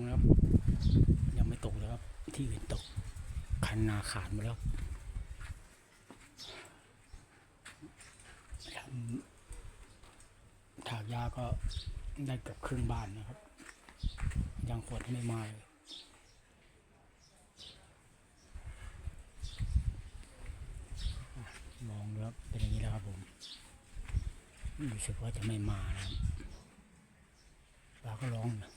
งครับ ยังไม่ตกเลยครับ ที่อื่นตก คันนาขาดหมาแล้วทำถากหญ้าก็ได้เกือบครึ่งบ้านนะครับ ยังฝนไม่มาเลยมองดูครับเป็นอย่างนี้แล้วครับผมรู้สึกว่าจะไม่มานะครับปลาก็ร้องนะ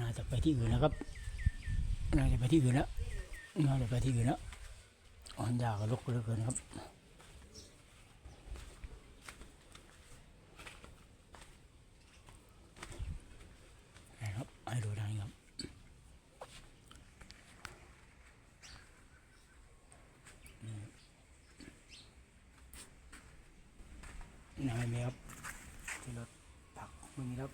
น่าจะไปที่อื่นแล้วครับ น่าจะไปที่อื่นแล้ว น่าจะไปที่อื่นแล้วอ่อนยากกับลกเหลือเกินครับนะครับให้ดูทางนี้ครับนี่น้ำไม่มีครับที่รถผักไม่มีครับ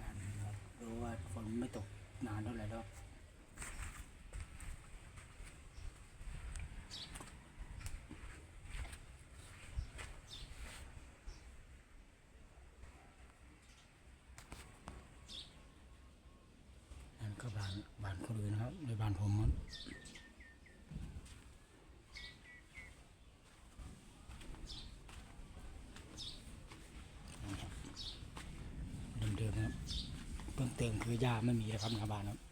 นั่นครับรู้ว่าฝนไม่ตก นานเท่าไหร่แล้วก็บ้านบ้านคนอื่นครับในบ้านผมครับนี่ครับ เพิ่มเติมคือยาไม่มีนะครับงาบานครับ